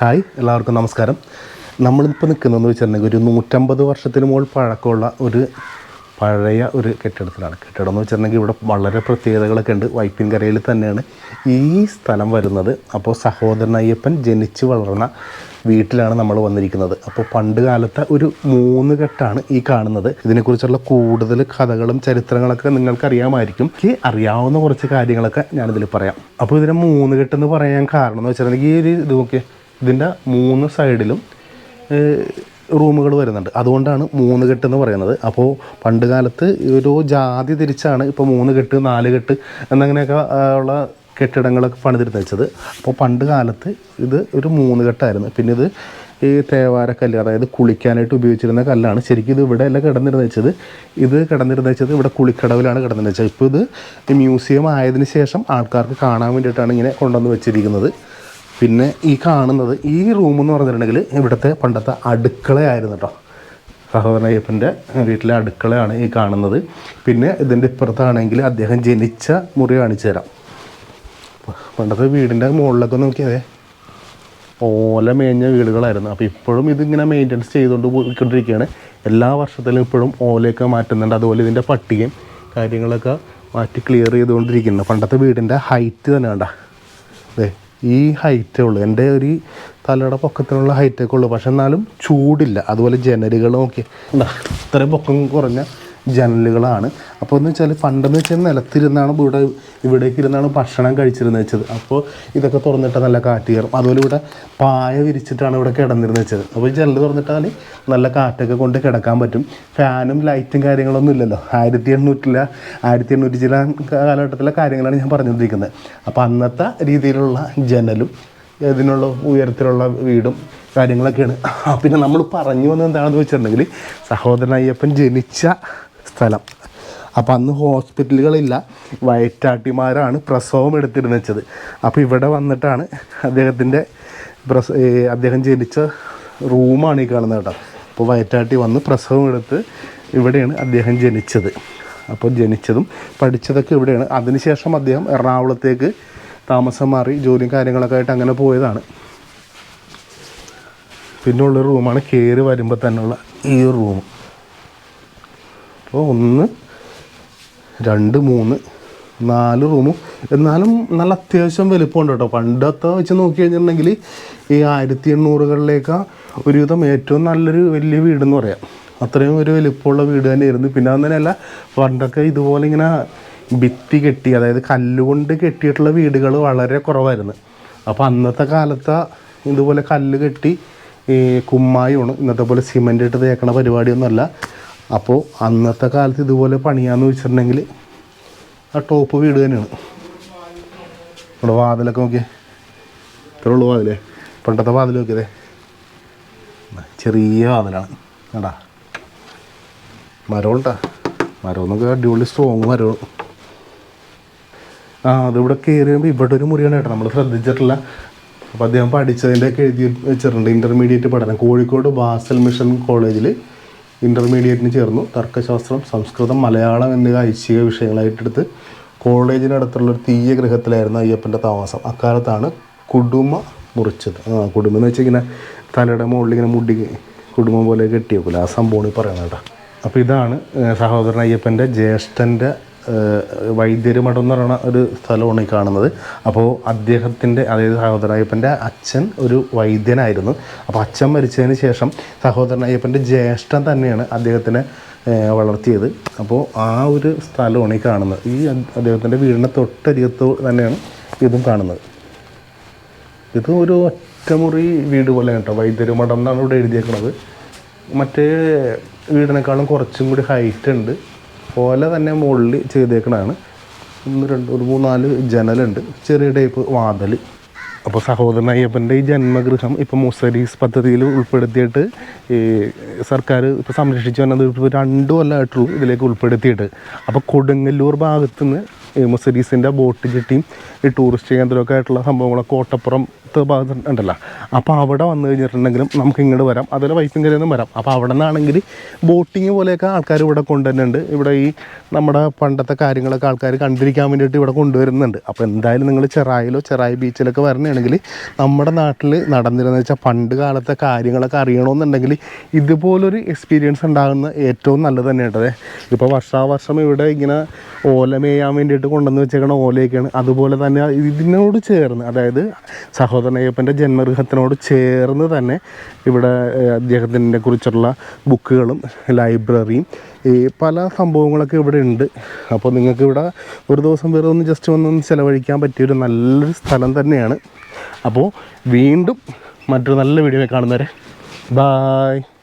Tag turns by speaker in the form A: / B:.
A: Hi എല്ലാവർക്കും നമസ്കാരം. നമ്മളിപ്പോൾ നിൽക്കുന്നതെന്ന് വെച്ചിട്ടുണ്ടെങ്കിൽ ഒരു നൂറ്റമ്പത് വർഷത്തിന് മുകൾ പഴക്കമുള്ള ഒരു പഴയ ഒരു കെട്ടിടത്തിലാണ്. കെട്ടിടം എന്ന് വെച്ചിട്ടുണ്ടെങ്കിൽ ഇവിടെ വളരെ പ്രത്യേകതകളൊക്കെ ഉണ്ട്. വൈപ്പിൻകരയിൽ തന്നെയാണ് ഈ സ്ഥലം വരുന്നത്. അപ്പോൾ സഹോദരൻ ജനിച്ചു വളർന്ന വീട്ടിലാണ് നമ്മൾ വന്നിരിക്കുന്നത്. അപ്പോൾ പണ്ട് കാലത്തെ ഒരു മൂന്ന് കെട്ടാണ് ഈ കാണുന്നത്. ഇതിനെക്കുറിച്ചുള്ള കൂടുതൽ കഥകളും ചരിത്രങ്ങളൊക്കെ നിങ്ങൾക്ക് അറിയാമായിരിക്കും എനിക്ക് അറിയാവുന്ന കുറച്ച് കാര്യങ്ങളൊക്കെ ഞാനിതിൽ പറയാം. അപ്പോൾ ഇതിനെ മൂന്ന് കെട്ടെന്ന് പറയാൻ കാരണം എന്ന് വെച്ചിട്ടുണ്ടെങ്കിൽ ഈ ഒരു ഇത് നോക്കിയേ. ഇതിന്റെ മൂന്ന് സൈഡിലും റൂമുകൾ വരുന്നുണ്ട്. അതുകൊണ്ടാണ് മൂന്ന് കെട്ട് എന്ന് പറയുന്നത്. അപ്പോൾ പണ്ട് കാലത്ത് ഒരു ജാതി തിരിച്ചാണ് ഇപ്പോൾ മൂന്ന് കെട്ട് നാല് കെട്ട് എന്നങ്ങനെയൊക്കെ ഉള്ള കെട്ടിടങ്ങളൊക്കെ പണിതിരുന്ന് വെച്ചത്. അപ്പോൾ പണ്ട് കാലത്ത് ഇത് ഒരു മൂന്ന് കെട്ടായിരുന്നു. പിന്നെ ഇത് ഈ തേവാരക്കല്ല് അതായത് കുളിക്കാനായിട്ട് ഉപയോഗിച്ചിരുന്ന കല്ലാണ് ശരിക്കും ഇത് ഇവിടെ അല്ല കിടന്നിരുന്ന വെച്ചത്. ഇത് കിടന്നിരുന്ന വെച്ചത് ഇവിടെ കുളിക്കടവിലാണ് കിടന്നിരുന്നത് വെച്ചത്. ഇപ്പോൾ ഇത് മ്യൂസിയം ആയതിനു ശേഷം ആൾക്കാർക്ക് കാണാൻ വേണ്ടിയിട്ടാണ് ഇങ്ങനെ കൊണ്ടുവന്ന് വെച്ചിരിക്കുന്നത്. പിന്നെ ഈ കാണുന്നത് ഈ റൂം എന്ന് പറഞ്ഞിട്ടുണ്ടെങ്കിൽ ഇവിടുത്തെ പണ്ടത്തെ അടുക്കളയായിരുന്നു കേട്ടോ. സഹോദരൻ അയ്യപ്പന്റെ വീട്ടിലെ അടുക്കളയാണ് ഈ കാണുന്നത്. പിന്നെ ഇതിന്റെ ഇപ്പുറത്താണെങ്കിൽ അദ്ദേഹം ജനിച്ച മുറി കാണിച്ചു തരാം. പണ്ടത്തെ വീടിന്റെ മുകളിലൊക്കെ നോക്കിയതേ ഓല മേഞ്ഞ വീടുകളായിരുന്നു. അപ്പോൾ ഇപ്പോഴും ഇതിങ്ങനെ മെയിന്റനൻസ് ചെയ്തുകൊണ്ട് പോയിക്കൊണ്ടിരിക്കുകയാണ്. എല്ലാ വർഷത്തിലും ഇപ്പോഴും ഓലയൊക്കെ മാറ്റുന്നുണ്ട്. അതുപോലെ ഇതിന്റെ പട്ടികയും കാര്യങ്ങളൊക്കെ മാറ്റി ക്ലിയർ ചെയ്തുകൊണ്ടിരിക്കുന്നുണ്ട് പണ്ടത്തെ വീടിന്റെ ഹൈറ്റ് തന്നെ വേണ്ട അതെ ഈ ഹൈറ്റേ ഉള്ളൂ. എന്റെ ഒരു തലയുടെ പൊക്കത്തിനുള്ള ഹൈറ്റൊക്കെ ഉള്ളൂ. പക്ഷെ എന്നാലും ചൂടില്ല. അതുപോലെ ജനലുകൾ നോക്കി ഇത്രയും പൊക്കം കുറഞ്ഞ ജനലുകളാണ്. അപ്പോൾ എന്ന് വെച്ചാൽ പണ്ടെന്ന് വെച്ചാൽ നിലത്തിരുന്നാണ് ഇവിടെ ഇവിടേക്ക് ഇരുന്നാണ് ഭക്ഷണം കഴിച്ചിരുന്നത് വെച്ചത്. അപ്പോൾ ഇതൊക്കെ തുറന്നിട്ട് നല്ല കാറ്റ് കയറും. അതുപോലെ ഇവിടെ പായ വിരിച്ചിട്ടാണ് ഇവിടെ കിടന്നിരുന്നത് വെച്ചത്. അപ്പോൾ ജനൽ തുറന്നിട്ടാൽ നല്ല കാറ്റൊക്കെ കൊണ്ട് കിടക്കാൻ പറ്റും. ഫാനും ലൈറ്റും കാര്യങ്ങളൊന്നും ഇല്ലല്ലോ. ആയിരത്തി എണ്ണൂറ്റില ആയിരത്തി എണ്ണൂറ്റി ചില കാലഘട്ടത്തിലെ കാര്യങ്ങളാണ് ഞാൻ പറഞ്ഞുകൊണ്ടിരിക്കുന്നത്. അപ്പോൾ അന്നത്തെ രീതിയിലുള്ള ജനലും ഇതിനുള്ള ഉയരത്തിലുള്ള വീടും കാര്യങ്ങളൊക്കെയാണ്. പിന്നെ നമ്മൾ പറഞ്ഞു വന്നത് എന്താണെന്ന് വെച്ചിട്ടുണ്ടെങ്കിൽ സഹോദരൻ അയ്യപ്പൻ ജനിച്ച സ്ഥലം. അപ്പോൾ അന്ന് ഹോസ്പിറ്റലുകളില്ല. വയറ്റാട്ടിമാരാണ് പ്രസവം എടുത്തിരുന്ന് വെച്ചത് അപ്പോൾ ഇവിടെ വന്നിട്ടാണ് അദ്ദേഹത്തിന്റെ പ്രസ അദ്ദേഹം ജനിച്ച റൂമാണ് ഈ കാണുന്നത് കേട്ടോ. അപ്പോൾ വയറ്റാട്ടി വന്ന് പ്രസവം എടുത്ത് ഇവിടെയാണ് അദ്ദേഹം ജനിച്ചത്. അപ്പോൾ ജനിച്ചതും പഠിച്ചതൊക്കെ ഇവിടെയാണ്. അതിനുശേഷം അദ്ദേഹം എറണാകുളത്തേക്ക് താമസം മാറി ജോലിയും കാര്യങ്ങളൊക്കെ ആയിട്ട് അങ്ങനെ പോയതാണ്. പിന്നുള്ള റൂമാണ് കയറി വരുമ്പോൾ തന്നെയുള്ള ഈ റൂം. അപ്പോൾ ഒന്ന് രണ്ട് മൂന്ന് നാല് റൂമും. എന്നാലും നല്ല അത്യാവശ്യം വലിപ്പമുണ്ട് കേട്ടോ. പണ്ടത്തെ വെച്ച് നോക്കി കഴിഞ്ഞിട്ടുണ്ടെങ്കിൽ ഈ ആയിരത്തി എണ്ണൂറുകളിലേക്ക് ഒരുവിധം ഏറ്റവും നല്ലൊരു വലിയ വീടെന്ന് പറയാം. അത്രയും ഒരു വലിപ്പമുള്ള വീട് തന്നെയായിരുന്നു. പിന്നെ അങ്ങനെയല്ല പണ്ടൊക്കെ ഇതുപോലെ ഇങ്ങനെ ഭിത്തി കെട്ടി അതായത് കല്ലുകൊണ്ട് കെട്ടിയിട്ടുള്ള വീടുകൾ വളരെ കുറവായിരുന്നു. അപ്പോൾ അന്നത്തെ കാലത്ത് ഇതുപോലെ കല്ല് കെട്ടി ഈ കുമ്മായമാണ് ഇന്നത്തെ പോലെ സിമന്റ് ഇട്ട് തേക്കണ പരിപാടിയൊന്നുമല്ല. അപ്പോൾ അന്നത്തെ കാലത്ത് ഇതുപോലെ പണിയാന്ന് വെച്ചിട്ടുണ്ടെങ്കിൽ ആ ടോപ്പ് വീട് തന്നെയാണ്. ഇവിടെ വാതിലൊക്കെ നോക്കിയേ. ഇത്രേ ഉള്ളൂ വാതിലേ. പണ്ടത്തെ വാതിൽ നോക്കിയതേ. ചെറിയ വാതിലാണ്. കേടാ മരമുണ്ടാ. മരം എന്നൊക്കെ അടിപൊളി സ്ട്രോങ് മരമാണ്. ആ അതിവിടെ കയറി കഴിയുമ്പോൾ ഇവിടെ ഒരു മുറിയാണ് കേട്ടോ. നമ്മൾ ശ്രദ്ധിച്ചിട്ടില്ല. അപ്പോൾ അദ്ദേഹം പഠിച്ചതിന്റെയൊക്കെ എഴുതി വെച്ചിട്ടുണ്ട്. ഇന്റർമീഡിയറ്റ് പഠനം. കോഴിക്കോട് ബാസൽ മിഷൻ കോളേജിൽ ഇന്റർമീഡിയറ്റിന് ചേർന്നു. തർക്കശാസ്ത്രം സംസ്കൃതം മലയാളം എന്നിവ ഐച്ഛിക വിഷയങ്ങളായിട്ടെടുത്ത് കോളേജിനടുത്തുള്ള ഒരു തീയ ഗൃഹത്തിലായിരുന്നു അയ്യപ്പന്റെ താമസം. അക്കാലത്താണ് കുടുമ മുറിച്ചത്. ആ കുടുംബം എന്ന് വെച്ചാൽ ഇങ്ങനെ തലയുടെ മുകളിൽ ഇങ്ങനെ മുടി കുടുംബം പോലെ കെട്ടിയേക്കില്ല ആ സംഭവമാണ് ഈ പറയുന്നത് കേട്ടോ. അപ്പോൾ ഇതാണ് സഹോദരൻ അയ്യപ്പന്റെ ജ്യേഷ്ഠന്റെ ഏഹ് വൈദ്യര് മഠം എന്ന് പറയുന്ന ഒരു സ്ഥലമാണ് ഈ കാണുന്നത്. അപ്പോൾ അദ്ദേഹത്തിന്റെ അതായത് സഹോദരൻ അയ്യപ്പന്റെ അച്ഛൻ ഒരു വൈദ്യനായിരുന്നു. അപ്പോൾ അച്ഛൻ മരിച്ചതിന് ശേഷം സഹോദരൻ അയ്യപ്പന്റെ ജ്യേഷ്ഠൻ തന്നെയാണ് അദ്ദേഹത്തിനെ വളർത്തിയത്. അപ്പോൾ ആ ഒരു സ്ഥലമാണ് ഈ കാണുന്നത്. ഈ അദ്ദേഹത്തിന്റെ വീടിന്റെ തൊട്ടരികത്ത് തന്നെയാണ് ഇതും കാണുന്നത്. ഇത് ഒരു ഒറ്റമുറി വീട് പോലെ കേട്ടോ. വൈദ്യര് മഠം എന്നാണ് ഇവിടെ എഴുതിയേക്കുന്നത് മറ്റേ വീടിനേക്കാളും കുറച്ചും കൂടി ഹൈറ്റ് ഉണ്ട്. പോലെ തന്നെ മുകളിൽ ചെയ്തേക്കണതാണ്. ഒന്ന് രണ്ട് ഒരു മൂന്നാൽ ജനലുണ്ട്. ചെറിയ ടൈപ്പ് വാതൽ അപ്പോൾ സഹോദരൻ അയ്യപ്പന്റെ ഈ ജന്മഗൃഹം ഇപ്പോൾ മുസരീസ് പദ്ധതിയിൽ ഉൾപ്പെടുത്തിയിട്ട് ഈ സർക്കാർ ഇപ്പോൾ സംരക്ഷിച്ചു വന്നത് ഇപ്പോൾ രണ്ട് കൊല്ലമായിട്ടുള്ളൂ ഇതിലേക്ക് ഉൾപ്പെടുത്തിയിട്ട്. അപ്പോൾ കൊടുങ്ങല്ലൂർ ഭാഗത്തുനിന്ന് മുസരീസിന്റെ ബോട്ട് ജെട്ടിയും ഈ ടൂറിസ്റ്റ് കേന്ദ്രമൊക്കെ ആയിട്ടുള്ള സംഭവങ്ങളൊക്കെ കോട്ടപ്പുറം അപ്പുറത്തെ ഭാഗത്ത് ഉണ്ടല്ലോ. അപ്പോൾ അവിടെ വന്നു കഴിഞ്ഞിട്ടുണ്ടെങ്കിലും നമുക്ക് ഇങ്ങോട്ട് വരാം. അതുപോലെ വൈപ്പിങ്കരയിൽ നിന്നും വരാം. അപ്പോൾ അവിടെ നിന്നാണെങ്കിൽ ബോട്ടിങ് പോലെയൊക്കെ ആൾക്കാർ ഇവിടെ കൊണ്ടുവരുന്നുണ്ട്. ഇവിടെ ഈ നമ്മുടെ പണ്ടത്തെ കാര്യങ്ങളൊക്കെ ആൾക്കാർ കണ്ടിരിക്കാൻ വേണ്ടിയിട്ട് ഇവിടെ കൊണ്ടുവരുന്നുണ്ട്. അപ്പോൾ എന്തായാലും നിങ്ങൾ ചെറായിലോ ചെറായി ബീച്ചിലൊക്കെ വരണമെങ്കിൽ നമ്മുടെ നാട്ടിൽ നടന്നിരുന്ന വെച്ചാൽ പണ്ട് കാലത്തെ കാര്യങ്ങളൊക്കെ അറിയണമെന്നുണ്ടെങ്കിൽ ഇതുപോലൊരു എക്സ്പീരിയൻസ് ഉണ്ടാകുന്ന ഏറ്റവും നല്ലത് തന്നെ കേട്ടത് ഇപ്പോൾ വർഷാവർഷം ഇവിടെ ഇങ്ങനെ ഓല മേയാൻ വേണ്ടിയിട്ട് കൊണ്ടുവന്ന് വെച്ചേക്കണ ഓലയൊക്കെയാണ്. അതുപോലെ തന്നെ ഇതിനോട് ചേർന്ന് അതായത് സഹോദരൻ അയ്യപ്പന്റെ ജന്മഗൃഹത്തിനോട് ചേർന്ന് തന്നെ ഇവിടെ അദ്ദേഹത്തിനെ കുറിച്ചുള്ള ബുക്കുകളും ലൈബ്രറിയും ഈ പല സംഭവങ്ങളൊക്കെ ഇവിടെ ഉണ്ട്. അപ്പോൾ നിങ്ങൾക്ക് ഇവിടെ ഒരു ദിവസം വേറെ ഒന്ന് ജസ്റ്റ് ഒന്ന് ചിലവഴിക്കാൻ പറ്റിയൊരു നല്ലൊരു സ്ഥലം തന്നെയാണ്. അപ്പോൾ വീണ്ടും മറ്റൊരു നല്ല വീഡിയോ കാണുന്നവരെ ബായ്